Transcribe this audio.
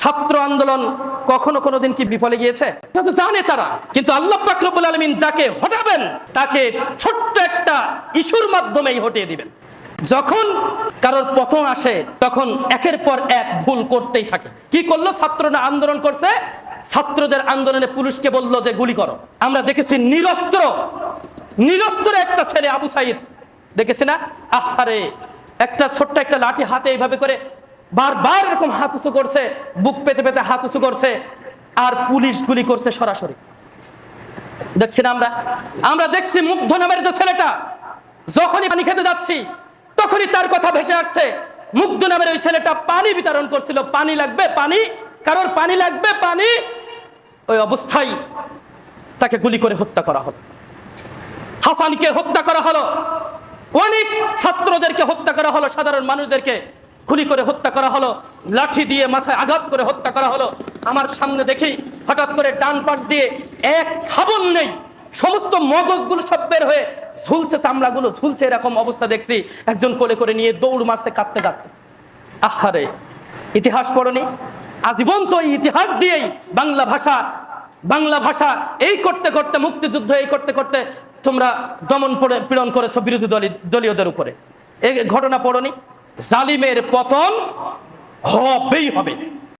ছাত্র আন্দোলন কখনো কোনোদিন কি বিফলে গিয়েছে? তো জানে তারা। কিন্তু আল্লাহ পাকরবুল আলমিন যাকে হটাবেন, তাকে ছোট্ট একটা ইস্যুর মাধ্যমেই হটিয়ে দিবেন। যখন কারোর পতন আসে, তখন একের পর এক ভুল করতেই থাকে। কি করল? ছাত্ররা আন্দোলন করছে। ছাত্রদের আন্দোলনে পুলিশকে বলল যে, গুলি করো। আমরা দেখেছি নিরস্ত্র নিরস্ত্র একটা ছেলে আবু সাইদ। দেখেছি না? আহারে একটা ছোট্ট একটা লাঠি হাতে এইভাবে করে বারবার এরকম হাত উঁচু করছে, বুক পেতে পেতে হাত উঁচু করছে, আর পুলিশ গুলি করছে সরাসরি। দেখছি না আমরা? আমরা দেখছি মুগ্ধ নামের যে ছেলেটা, যখনই পানি খেতে যাচ্ছি, তখনই তার কথা ভেসে আসছে। মুগ্ধ নামের ওই ছেলেটা পানি বিতরণ করছিল। পানি লাগবে, পানি, কারোর পানি লাগবে, পানি। ওই অবস্থায় তাকে গুলি করে হত্যা করা হলো। হাসানকে হত্যা করা হলো। অনেক ছাত্রদেরকে হত্যা করা হলো, সাধারণ মানুষদেরকে। গুলি করে হত্যা করা হলো, লাঠি দিয়ে মাথায় আঘাত করে হত্যা করা হলো। আমার সামনে দেখি হঠাৎ করে ডান পাশ দিয়ে এক খাবল নেই। সমস্ত মগজগুলো সব বের হয়ে ঝুলছে, চামড়াগুলো ঝুলছে, এরকম অবস্থা দেখছি। একজন কোলে করে নিয়ে দৌড় মারছে, কাঁদতে কাঁদতে। আহারে, ইতিহাস পড়নি? আজীবন তো ইতিহাস দিয়েই বাংলা ভাষা বাংলা ভাষা এই করতে করতে, মুক্তিযুদ্ধ এই করতে করতে তোমরা দমন পড়ে- পীড়ন করেছ বিরোধী দলীয় দলীয়দের উপরে। এই ঘটনা পড়নি? জালিমের পতন হবেই হবে।